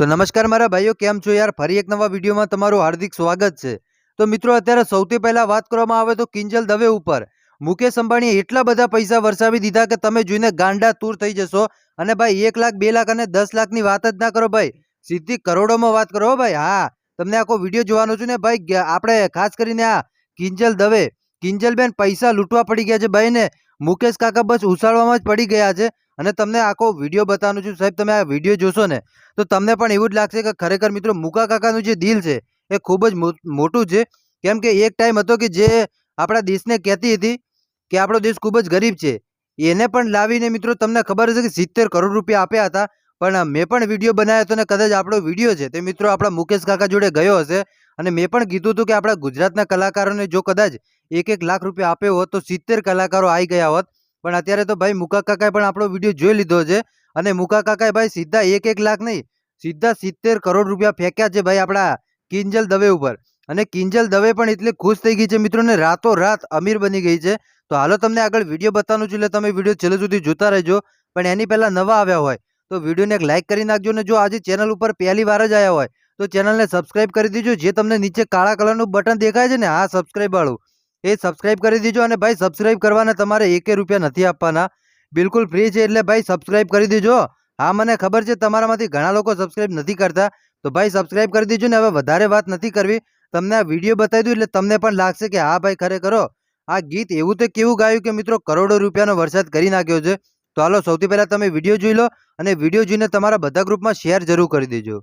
તો નમસ્કાર મારા ભાઈઓ, કેમ છો યાર? ફરી એક નવા વિડીયોમાં તમારું હાર્દિક સ્વાગત છે. તો મિત્રો, અત્યારે સૌથી પહેલા વાત કરવામાં આવે તો કિંજલ દવે ઉપર. મુકેશ અંબાણીએ એટલા બધા પૈસા વરસાવી દીધા કે તમે જોઈને ગાંડા તૂર થઈ જશો. અને ભાઈ, એક લાખ, બે લાખ અને દસ લાખની વાત જ ના કરો ભાઈ. સીધી કરોડોમાં વાત કરો ભાઈ. હા, તમને આખો વીડિયો જોવાનો છું ને ભાઈ આપણે ખાસ કરીને આ કિંજલ દવે. કિંજલબેન પૈસા લૂંટવા પડી ગયા છે ભાઈને. મુકેશ કાકા બસ ઉછાળવામાં જ પડી ગયા છે. અને તમને આખો વીડિયો બતાવવાનું છું. સાહેબ, તમે આ વીડિયો જોશો ને, તો તમને પણ એવું જ લાગશે કે ખરેખર મિત્રો મુકા કાકાનું જે દિલ છે, એ ખૂબ જ મોટું છે. કેમ કે એક ટાઈમ હતો કે જે આપણા દેશને કહેતી હતી કે આપણો દેશ ખૂબ જ ગરીબ છે. એને પણ લાવીને મિત્રો તમને ખબર હશે કે સિત્તેર કરોડ રૂપિયા આપ્યા હતા. પણ મેં પણ વીડિયો બનાવ્યો હતો ને, કદાચ આપણો વીડિયો છે. તે મિત્રો આપણા મુકેશ કાકા જોડે ગયો હશે. અને મેં પણ કીધું હતું કે આપણા ગુજરાતના કલાકારોને જો કદાચ એક એક લાખ રૂપિયા આપ્યો હોત, તો સિત્તેર કલાકારો આવી ગયા હોત. પણ અત્યારે તો ભાઈ મુકા કાકાએ પણ આપણો વીડિયો જોઈ લીધો છે અને મુકા કાકાએ ભાઈ સીધા એક એક લાખ નહીં, સીધા સિત્તેર કરોડ રૂપિયા ફેંક્યા છે ભાઈ આપણા કિંજલ દવે ઉપર. અને કિંજલ દવે પણ એટલી ખુશ થઈ ગઈ છે મિત્રોને રાતો રાત અમીર બની ગઈ છે. તો હાલો તમને આગળ વીડિયો બતાવવાનું છું એટલે તમે વીડિયો છેલ્લે સુધી જોતા રહેજો. પણ એની પહેલાં નવા આવ્યા હોય તો વિડીયોને એક લાઇક કરી નાખજો ને જો આજે ચેનલ ઉપર પહેલી વાર જ આવ્યા હોય તો ચેનલને સબસ્ક્રાઇબ કરી દેજો, જે તમને નીચે કાળા કલરનું બટન દેખાય છે ને, આ સબસ્ક્રાઇબ વાળું. એ સબસ્ક્રાઇબ કરી દેજો અને ભાઈ સબસ્ક્રાઇબ કરવાના તમારે એકે રૂપિયા નથી આપવાના. બિલકુલ ફ્રી છે એટલે ભાઈ સબસ્ક્રાઇબ કરી દેજો. હા, મને ખબર છે તમારામાંથી ઘણા લોકો સબસ્ક્રાઇબ નથી કરતા. તો ભાઈ સબસ્ક્રાઇબ કરી દેજો ને હવે વધારે વાત નથી કરવી. તમને આ વીડિયો બતાવી દઉં એટલે તમને પણ લાગશે કે હા ભાઈ ખરેખર આ ગીત એવું તો કેવું ગાયું કે મિત્રો કરોડો રૂપિયાનો વરસાદ કરી નાખ્યો છે. તો હાલો સૌથી પહેલા તમે વીડિયો જોઈ લો અને વીડિયો જોઈને તમારા બધા ગ્રુપમાં શેર જરૂર કરી દેજો.